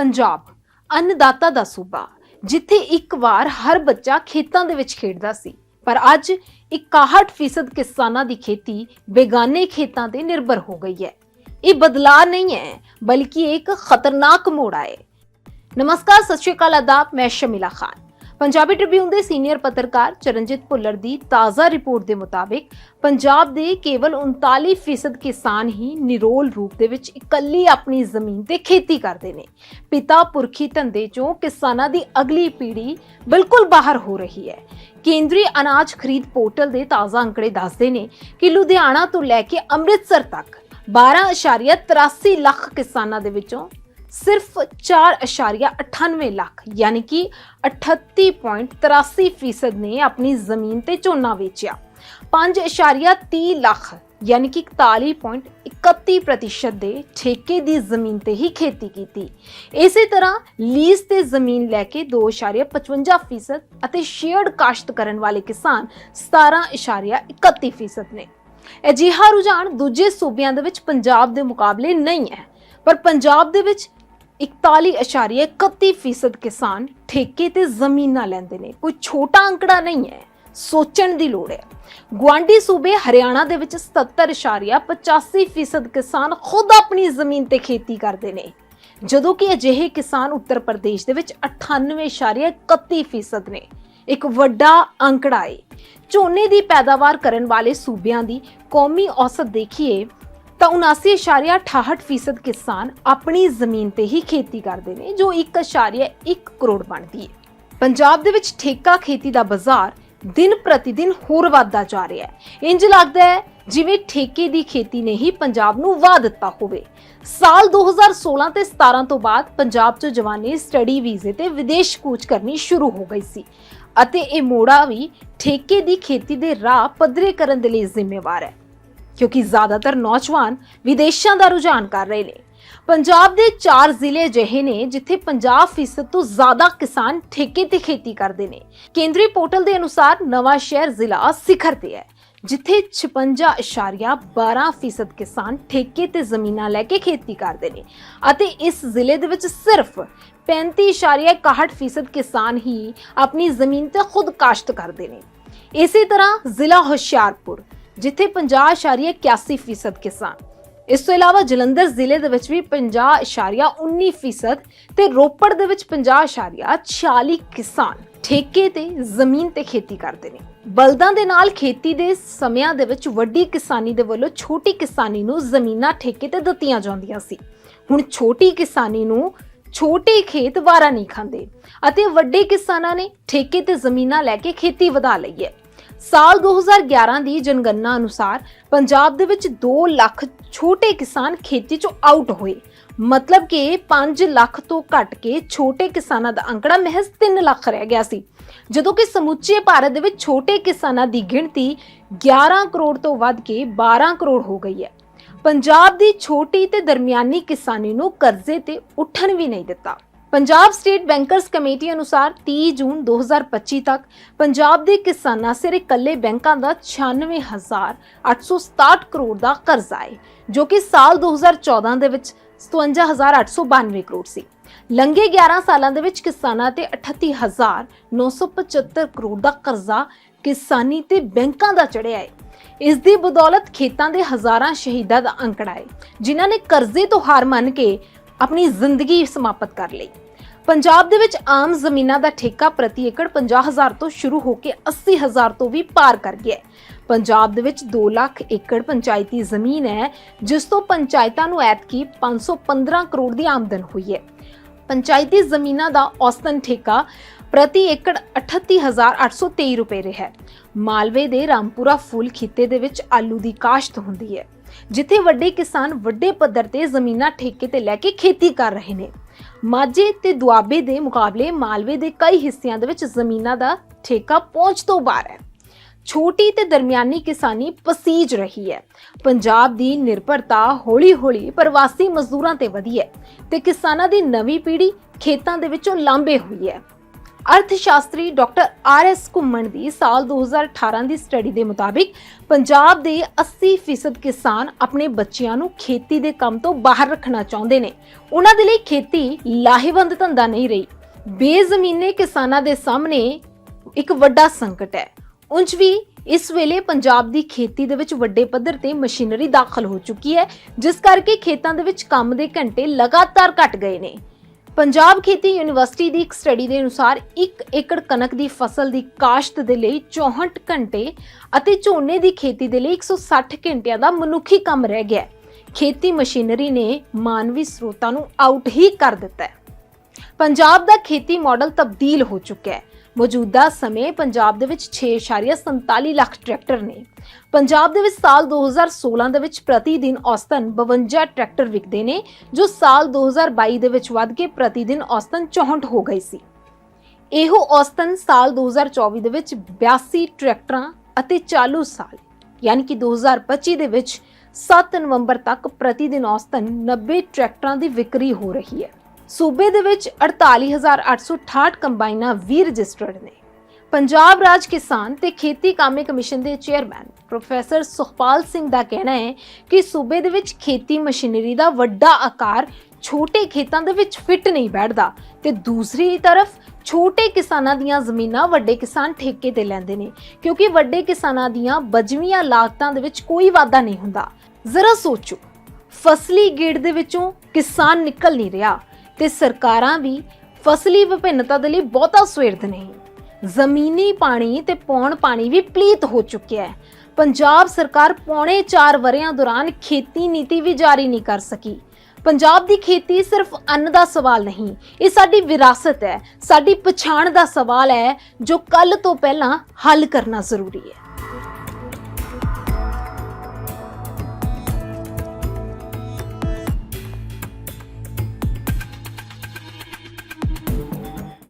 ਪੰਜਾਬ, ਅੰਨਦਾਤਾ ਦਾ ਸੂਬਾ, ਜਿੱਥੇ ਇੱਕ ਵਾਰ ਹਰ ਬੱਚਾ ਖੇਤਾਂ ਦੇ ਵਿੱਚ ਖੇਡਦਾ ਸੀ। ਪਰ ਅੱਜ 61% ਕਿਸਾਨਾਂ ਦੀ ਖੇਤੀ ਬੇਗਾਨੇ ਖੇਤਾਂ ਤੇ ਨਿਰਭਰ ਹੋ ਗਈ ਹੈ। ਇਹ ਬਦਲਾਅ ਨਹੀਂ ਹੈ, ਬਲਕਿ ਇੱਕ ਖਤਰਨਾਕ ਮੋੜ ਹੈ ਨਮਸਕਾਰ, ਸਤਿ ਸ਼੍ਰੀ ਅਕਾਲ ਆਦਾਬ ਮੈਂ ਸ਼ਮੀਲਾ ਖਾਨ। ਪੰਜਾਬੀ ਟ੍ਰਿਬਿਊਨ ਦੇ ਸੀਨੀਅਰ ਪੱਤਰਕਾਰ ਚਰਨਜੀਤ ਭੁੱਲਰ ਦੀ ਤਾਜ਼ਾ ਰਿਪੋਰਟ ਦੇ ਮੁਤਾਬਿਕ, ਪੰਜਾਬ ਦੇ ਕੇਵਲ 39% ਕਿਸਾਨ ਹੀ ਨਿਰੋਲ ਰੂਪ ਦੇ ਵਿੱਚ ਇਕੱਲੀ ਆਪਣੀ ਜ਼ਮੀਨ ਤੇ ਖੇਤੀ ਕਰਦੇ ਨੇ। ਪਿਤਾ ਪੁਰਖੀ ਧੰਦੇ ਚੋਂ ਕਿਸਾਨਾਂ ਦੀ ਅਗਲੀ ਪੀੜ੍ਹੀ ਬਿਲਕੁਲ ਬਾਹਰ ਹੋ ਰਹੀ ਹੈ। ਕੇਂਦਰੀ ਅਨਾਜ ਖਰੀਦ ਪੋਰਟਲ ਦੇ ਤਾਜ਼ਾ ਅੰਕੜੇ ਦੱਸਦੇ ਨੇ ਕਿ ਲੁਧਿਆਣਾ ਤੋਂ ਲੈ ਕੇ ਅੰਮ੍ਰਿਤਸਰ ਤੱਕ 12.83 ਲੱਖ ਕਿਸਾਨਾਂ ਦੇ ਵਿੱਚੋਂ ਸਿਰਫ 4.98 ਲੱਖ, ਯਾਨੀ ਕਿ 38.83% ਨੇ ਆਪਣੀ ਜ਼ਮੀਨ ਤੇ ਝੋਨਾ ਵੇਚਿਆ। 5.30 ਲੱਖ, ਯਾਨੀ ਕਿ 41.31% ਦੇ ਠੇਕੇ ਦੀ ਜ਼ਮੀਨ ਤੇ ਹੀ ਖੇਤੀ ਕੀਤੀ। ਇਸੇ ਤਰ੍ਹਾਂ ਲੀਜ਼ ਤੇ ਜ਼ਮੀਨ ਲੈ ਕੇ 2.55% ਅਤੇ ਸ਼ੇਅਰਡ ਕਾਸ਼ਤ ਕਰਨ ਵਾਲੇ ਕਿਸਾਨ 17.31% ਨੇ। ਅਜਿਹਾ ਰੁਝਾਨ ਦੂਜੇ ਸੂਬਿਆਂ ਦੇ ਵਿੱਚ ਪੰਜਾਬ ਦੇ ਮੁਕਾਬਲੇ ਨਹੀਂ ਹੈ, ਪਰ ਪੰਜਾਬ ਦੇ ਵਿੱਚ 41.31% ਕਿਸਾਨ ਠੇਕੇ ਤੇ ਜ਼ਮੀਨਾਂ ਲੈਂਦੇ ਨੇ। ਕੋਈ ਛੋਟਾ ਅੰਕੜਾ ਨਹੀਂ ਹੈ, ਸੋਚਣ ਦੀ ਲੋੜ ਹੈ। ਗੁਆਂਢੀ ਸੂਬੇ ਹਰਿਆਣਾ ਦੇ ਵਿੱਚ 77.85% ਕਿਸਾਨ ਖੁਦ ਆਪਣੀ ਜ਼ਮੀਨ ਤੇ ਖੇਤੀ ਕਰਦੇ ਨੇ। ਜਦੋਂ ਕਿ ਅਜਿਹੇ ਕਿਸਾਨ ਉੱਤਰ ਪ੍ਰਦੇਸ਼ ਦੇ ਵਿੱਚ 98.31% ਨੇ। ਇੱਕ ਵੱਡਾ ਅੰਕੜਾ ਹੈ ਝੋਨੇ ਦੀ ਪੈਦਾਵਾਰ ਕਰਨ ਵਾਲੇ ਸੂਬਿਆਂ ਦੀ ਕੌਮੀ ਔਸਤ ਦੇਖੀਏ ਤਾਂ 79.68% ਕਿਸਾਨ ਆਪਣੀ ਜ਼ਮੀਨ ਤੇ ਹੀ ਖੇਤੀ ਕਰਦੇ ਨੇ, ਜੋ 1.1 ਕਰੋੜ ਬਣਦੀ ਹੈ। ਪੰਜਾਬ ਦੇ ਵਿੱਚ ਠੇਕਾ ਖੇਤੀ ਦਾ ਬਾਜ਼ਾਰ ਦਿਨ ਪ੍ਰਤੀ ਦਿਨ ਹੋਰ ਵੱਧਦਾ ਜਾ ਰਿਹਾ ਹੈ। ਇੰਜ ਲੱਗਦਾ ਹੈ ਜਿਵੇਂ ਠੇਕੇ ਦੀ ਖੇਤੀ ਨੇ ਹੀ ਪੰਜਾਬ ਨੂੰ ਵਾਹ ਦਿੱਤਾ ਹੋਵੇ। ਸਾਲ 2016 ਤੇ 17 ਤੋਂ ਬਾਅਦ ਪੰਜਾਬ 'ਚ ਜਵਾਨੀ ਸਟੱਡੀ ਵੀਜ਼ੇ ਤੇ ਵਿਦੇਸ਼ ਕੂਚ ਕਰਨੀ ਸ਼ੁਰੂ ਹੋ ਗਈ ਸੀ ਅਤੇ ਇਹ ਮੋੜਾ ਵੀ ਠੇਕੇ ਦੀ ਖੇਤੀ ਦੇ ਰਾਹ ਪੱਧਰੇ ਕਰਨ ਦੇ ਲਈ ਜ਼ਿੰਮੇਵਾਰ ਹੈ। ਕਿਉਂਕਿ ਜ਼ਿਆਦਾਤਰ ਨੌਜਵਾਨ ਵਿਦੇਸ਼ਾਂ ਦਾ ਰੁਝਾਨ ਕਰ ਰਹੇ ਨੇ। ਪੰਜਾਬ ਦੇ 4 ਜ਼ਿਲ੍ਹੇ ਅਜਿਹੇ ਨੇ ਜਿੱਥੇ 50% ਤੋਂ ਜ਼ਿਆਦਾ ਕਿਸਾਨ ਠੇਕੇ ਤੇ ਖੇਤੀ ਕਰਦੇ ਨੇ। ਕੇਂਦਰੀ ਪੋਰਟਲ ਦੇ ਅਨੁਸਾਰ ਨਵਾਂ ਸ਼ਹਿਰ ਜ਼ਿਲ੍ਹਾ ਸਿਖਰ ਤੇ ਹੈ, ਜਿੱਥੇ 56.12% ਕਿਸਾਨ ਠੇਕੇ ਤੇ ਜ਼ਮੀਨਾਂ ਲੈ ਕੇ ਖੇਤੀ ਕਰਦੇ ਨੇ ਅਤੇ ਇਸ ਜ਼ਿਲ੍ਹੇ ਦੇ ਵਿੱਚ ਸਿਰਫ 35.61% ਕਿਸਾਨ ਹੀ ਆਪਣੀ ਜ਼ਮੀਨ ਤੇ ਖੁਦ ਕਾਸ਼ਤ ਕਰਦੇ ਨੇ। ਇਸੇ ਤਰ੍ਹਾਂ ਜ਼ਿਲ੍ਹਾ ਹੁਸ਼ਿਆਰਪੁਰ ਜਿੱਥੇ 50.81% ਕਿਸਾਨ। ਇਸ ਤੋਂ ਇਲਾਵਾ ਜਲੰਧਰ ਜ਼ਿਲ੍ਹੇ ਦੇ ਵਿੱਚ ਵੀ 50.19% ਤੇ ਰੋਪੜ ਦੇ ਵਿੱਚ 50.46 ਕਿਸਾਨ ਠੇਕੇ ਤੇ, ਜ਼ਮੀਨ ਤੇ ਖੇਤੀ ਕਰਦੇ ਨੇ। ਬਲਦਾਂ ਦੇ ਨਾਲ ਖੇਤੀ ਦੇ ਸਮਿਆਂ ਦੇ ਵਿੱਚ ਵੱਡੀ ਕਿਸਾਨੀ ਦੇ ਵੱਲੋਂ ਛੋਟੀ ਕਿਸਾਨੀ ਨੂੰ ਜ਼ਮੀਨਾਂ ਠੇਕੇ ਤੇ ਦਿੱਤੀਆਂ ਜਾਂਦੀਆਂ ਸੀ। ਹੁਣ ਛੋਟੀ ਕਿਸਾਨੀ ਨੂੰ ਛੋਟੇ ਖੇਤ ਵਾਰਾ ਨਹੀਂ ਖਾਂਦੇ ਅਤੇ ਵੱਡੇ ਕਿਸਾਨਾਂ ਨੇ ਠੇਕੇ ਤੇ ਜ਼ਮੀਨਾਂ ਲੈ ਕੇ ਖੇਤੀ ਵਧਾ ਲਈ ਹੈ। ਸਾਲ 2011 ਦੀ ਜਨਗਣਨਾ ਅਨੁਸਾਰ ਪੰਜਾਬ ਦੇ ਵਿੱਚ 2 ਲੱਖ ਛੋਟੇ ਕਿਸਾਨ ਖੇਤੀ ਚੋਂ ਆਊਟ ਹੋਏ। ਮਤਲਬ ਕਿ 5 ਲੱਖ ਤੋਂ ਘਟ ਕੇ ਛੋਟੇ ਕਿਸਾਨਾਂ ਦਾ ਅੰਕੜਾ ਮਹਿਜ਼ 3 ਲੱਖ ਰਹਿ ਗਿਆ ਸੀ। ਜਦੋਂ ਕਿ ਸਮੁੱਚੇ ਭਾਰਤ ਦੇ ਵਿੱਚ ਛੋਟੇ ਕਿਸਾਨਾਂ ਦੀ ਗਿਣਤੀ 11 ਕਰੋੜ ਤੋਂ ਵੱਧ ਕੇ 12 ਕਰੋੜ ਹੋ ਗਈ ਹੈ। ਪੰਜਾਬ ਦੀ ਛੋਟੀ ਤੇ ਦਰਮਿਆਨੀ ਕਿਸਾਨੀ ਨੂੰ ਕਰਜ਼ੇ ਤੇ ਉੱਠਣ ਵੀ ਨਹੀਂ ਦਿੱਤਾ। ਪੰਜਾਬ ਸਟੇਟ ਬੈਂਕਰਸ ਕਮੇਟੀ ਅਨੁਸਾਰ 30 ਜੂਨ 2025 ਤੱਕ ਪੰਜਾਬ ਦੇ ਕਿਸਾਨਾਂ ਸਿਰ ਇਕੱਲੇ ਬੈਂਕਾਂ ਦਾ 96867 ਕਰੋੜ ਦਾ ਕਰਜ਼ਾ ਹੈ ਜੋ ਕਿ ਸਾਲ 2014 ਦੇ ਵਿੱਚ 57892 ਕਰੋੜ ਸੀ। ਲੰਘੇ 11 ਸਾਲਾਂ ਦੇ ਵਿੱਚ ਕਿਸਾਨਾਂ ਤੇ 38975 ਕਰੋੜ ਦਾ ਕਰਜ਼ਾ ਕਿਸਾਨੀ ਤੇ ਬੈਂਕਾਂ ਦਾ ਚੜਿਆ ਹੈ ਇਸ ਦੀ ਬਦੌਲਤ ਖੇਤਾਂ ਦੇ ਹਜ਼ਾਰਾਂ ਸ਼ਹੀਦਾਂ ਦਾ ਅੰਕੜਾ ਹੈ ਜਿਨ੍ਹਾਂ ਨੇ ਕਰਜ਼ੇ ਤੋਂ ਹਾਰ ਮੰਨ ਕੇ ਆਪਣੀ ਜ਼ਿੰਦਗੀ ਸਮਾਪਤ ਕਰ ਲਈ। ਪੰਜਾਬ ਦੇ ਵਿੱਚ ਆਮ ਜ਼ਮੀਨਾਂ ਦਾ ਠੇਕਾ ਪ੍ਰਤੀ ਏਕੜ 50000 ਤੋਂ ਸ਼ੁਰੂ ਹੋ ਕੇ 80000 ਤੋਂ ਵੀ ਪਾਰ ਕਰ ਗਿਆ ਹੈ। ਪੰਜਾਬ ਦੇ ਵਿੱਚ 2 ਲੱਖ ਏਕੜ ਪੰਚਾਇਤੀ ਜ਼ਮੀਨ ਹੈ, ਜਿਸ ਤੋਂ ਪੰਚਾਇਤਾਂ ਨੂੰ ਐਤਕੀ 515 ਕਰੋੜ ਦੀ ਆਮਦਨ ਹੋਈ ਹੈ। ਪੰਚਾਇਤੀ ਜ਼ਮੀਨਾਂ ਦਾ ਔਸਤਨ ਠੇਕਾ ਪ੍ਰਤੀ ਏਕੜ 38823 ਰੁਪਏ ਰਿਹਾ ਹੈ। ਮਾਲਵੇ ਦੇ ਰਾਮਪੁਰਾ ਫੁੱਲ ਖਿੱਤੇ ਦੇ ਵਿੱਚ ਆਲੂ ਦੀ ਕਾਸ਼ਤ ਹੁੰਦੀ ਹੈ। ਜਿੱਥੇ ਵੱਡੇ ਕਿਸਾਨ ਵੱਡੇ ਪੱਧਰ ਤੇ ਜ਼ਮੀਨਾਂ ਠੇਕੇ ਤੇ ਲੈ ਕੇ ਖੇਤੀ ਕਰ ਰਹੇ ਨੇ। ਮਾਝੇ ਤੇ ਦੁਆਬੇ ਦੇ ਮੁਕਾਬਲੇ ਮਾਲਵੇ ਦੇ ਕਈ ਹਿੱਸਿਆਂ ਦੇ ਵਿੱਚ ਜ਼ਮੀਨਾਂ ਦਾ ਠੇਕਾ ਪਹੁੰਚ ਤੋਂ ਬਾਹਰ ਹੈ। ਛੋਟੀ ਤੇ ਦਰਮਿਆਨੀ ਕਿਸਾਨੀ ਪਸੀਜ ਰਹੀ ਹੈ। ਪੰਜਾਬ ਦੀ ਨਿਰਭਰਤਾ ਹੌਲੀ-ਹੌਲੀ ਪ੍ਰਵਾਸੀ ਮਜ਼ਦੂਰਾਂ ਤੇ ਵਧੀ ਹੈ ਤੇ ਕਿਸਾਨਾਂ ਦੀ ਨਵੀਂ ਪੀੜ੍ਹੀ ਖੇਤਾਂ ਦੇ ਵਿੱਚੋਂ ਲਾਂਬੇ ਹੋਈ ਹੈ। ਅਰਥ ਸ਼ਾਸਤਰੀ ਡਾਕਟਰ ਆਰ ਐਸ ਘੁੰਮਣ ਦੀ ਸਾਲ 2018 ਦੀ ਸਟੱਡੀ ਦੇ ਮੁਤਾਬਿਕ ਪੰਜਾਬ ਦੇ 80% ਕਿਸਾਨ ਆਪਣੇ ਬੱਚਿਆਂ ਨੂੰ ਖੇਤੀ ਦੇ ਕੰਮ ਤੋਂ ਬਾਹਰ ਰੱਖਣਾ ਚਾਹੁੰਦੇ ਨੇ। ਉਹਨਾਂ ਦੇ ਲਈ ਖੇਤੀ ਲਾਹੇਵੰਦ ਧੰਦਾ ਨਹੀਂ ਰਹੀ। ਬੇਜ਼ਮੀਨੇ ਕਿਸਾਨਾਂ ਦੇ ਸਾਹਮਣੇ ਇੱਕ ਵੱਡਾ ਸੰਕਟ ਹੈ। ਉਂਝ ਵੀ ਇਸ ਵੇਲੇ ਪੰਜਾਬ ਦੀ ਖੇਤੀ ਦੇ ਵਿੱਚ ਵੱਡੇ ਪੱਧਰ ਤੇ ਮਸ਼ੀਨਰੀ ਦਾਖਲ ਹੋ ਚੁੱਕੀ ਹੈ, ਜਿਸ ਕਰਕੇ ਖੇਤਾਂ ਦੇ ਵਿੱਚ ਕੰਮ ਦੇ ਘੰਟੇ ਲਗਾਤਾਰ ਘਟ ਗਏ ਨੇ। ਪੰਜਾਬ ਖੇਤੀ ਯੂਨੀਵਰਸਿਟੀ ਦੀ ਇੱਕ ਸਟੱਡੀ ਦੇ ਅਨੁਸਾਰ 1 ਏਕੜ ਕਣਕ ਦੀ ਫਸਲ ਦੀ ਕਾਸ਼ਤ ਦੇ ਲਈ 64 ਘੰਟੇ ਅਤੇ ਝੋਨੇ ਦੀ ਖੇਤੀ ਦੇ ਲਈ 160 ਘੰਟਿਆਂ ਦਾ ਮਨੁੱਖੀ ਕੰਮ ਰਹਿ ਗਿਆ ਖੇਤੀ ਮਸ਼ੀਨਰੀ ਨੇ ਮਾਨਵੀ ਸਰੋਤਾਂ ਨੂੰ ਆਊਟ ਹੀ ਕਰ ਦਿੱਤਾ ਹੈ। ਪੰਜਾਬ ਦਾ ਖੇਤੀ ਮਾਡਲ ਤਬਦੀਲ ਹੋ ਚੁੱਕਿਆ ਹੈ। ਮੌਜੂਦਾ ਸਮੇਂ ਪੰਜਾਬ ਦੇ ਵਿੱਚ 6.47 ਲੱਖ ਟਰੈਕਟਰ ਨੇ। ਪੰਜਾਬ ਦੇ ਵਿੱਚ ਸਾਲ 2016 ਦੇ ਵਿੱਚ ਪ੍ਰਤੀ ਦਿਨ ਔਸਤਨ 52 ਟਰੈਕਟਰ ਵਿਕਦੇ ਨੇ, ਜੋ ਸਾਲ 2022 ਦੇ ਵਿੱਚ ਵੱਧ ਕੇ ਪ੍ਰਤੀ ਦਿਨ ਔਸਤਨ 64 ਹੋ ਗਈ ਸੀ। ਇਹੋ ਔਸਤਨ ਸਾਲ 2024 ਦੇ ਵਿੱਚ 82 ਟਰੈਕਟਰਾਂ ਅਤੇ ਚਾਲੂ ਸਾਲ, ਯਾਨੀ ਕਿ 2025 ਦੇ ਵਿੱਚ 7 ਨਵੰਬਰ ਤੱਕ ਪ੍ਰਤੀ ਦਿਨ ਔਸਤਨ 90 ਟਰੈਕਟਰਾਂ ਦੀ ਵਿਕਰੀ ਹੋ ਰਹੀ ਹੈ। ਸੂਬੇ ਦੇ ਵਿੱਚ 48868 ਕੰਬਾਈਨਾਂ ਵੀ ਰਜਿਸਟਰਡ ਨੇ। ਪੰਜਾਬ ਰਾਜ ਕਿਸਾਨ ਤੇ ਖੇਤੀ ਕਾਮੇ ਕਮਿਸ਼ਨ ਦੇ ਚੇਅਰਮੈਨ ਪ੍ਰੋਫੈਸਰ ਸੁਖਪਾਲ ਸਿੰਘ ਦਾ ਕਹਿਣਾ ਹੈ ਕਿ ਸੂਬੇ ਦੇ ਵਿੱਚ ਖੇਤੀ ਮਸ਼ੀਨਰੀ ਦਾ ਵੱਡਾ ਆਕਾਰ ਛੋਟੇ ਖੇਤਾਂ ਦੇ ਵਿੱਚ ਫਿੱਟ ਨਹੀਂ ਬੈਠਦਾ ਤੇ ਦੂਸਰੀ ਤਰਫ ਛੋਟੇ ਕਿਸਾਨਾਂ ਦੀਆਂ ਜ਼ਮੀਨਾਂ ਵੱਡੇ ਕਿਸਾਨ ਠੇਕੇ ਤੇ ਲੈਂਦੇ ਨੇ, ਕਿਉਂਕਿ ਵੱਡੇ ਕਿਸਾਨਾਂ ਦੀਆਂ ਬਜਵੀਆਂ ਲਾਗਤਾਂ ਦੇ ਵਿੱਚ ਕੋਈ ਵਾਧਾ ਨਹੀਂ ਹੁੰਦਾ। ਜ਼ਰਾ ਸੋਚੋ, ਫਸਲੀ ਗੇੜ ਦੇ ਵਿੱਚੋਂ ਕਿਸਾਨ ਨਿਕਲ ਨਹੀਂ ਰਿਹਾ। ਤੇ ਸਰਕਾਰਾਂ ਵੀ ਫਸਲੀ ਵਿਭਿੰਨਤਾ ਦੇ ਲਈ ਬਹੁਤਾ ਸਵੇਰਦ ਨਹੀਂ। ਜ਼ਮੀਨੀ ਪਾਣੀ ਤੇ ਪੌਣ ਪਾਣੀ ਵੀ ਪਲੀਤ ਹੋ ਚੁੱਕਿਆ ਹੈ। ਪੰਜਾਬ ਸਰਕਾਰ ਪੌਣੇ 4 ਵਰਿਆਂ ਦੌਰਾਨ ਖੇਤੀ ਨੀਤੀ ਵੀ ਜਾਰੀ ਨਹੀਂ ਕਰ ਸਕੀ। ਪੰਜਾਬ ਦੀ ਖੇਤੀ ਸਿਰਫ ਅੰਨ ਦਾ ਸਵਾਲ ਨਹੀਂ, ਇਹ ਸਾਡੀ ਵਿਰਾਸਤ ਹੈ। ਸਾਡੀ ਪਛਾਣ ਦਾ ਸਵਾਲ ਹੈ, ਜੋ ਕੱਲ ਤੋਂ ਪਹਿਲਾਂ ਹੱਲ ਕਰਨਾ ਜ਼ਰੂਰੀ ਹੈ।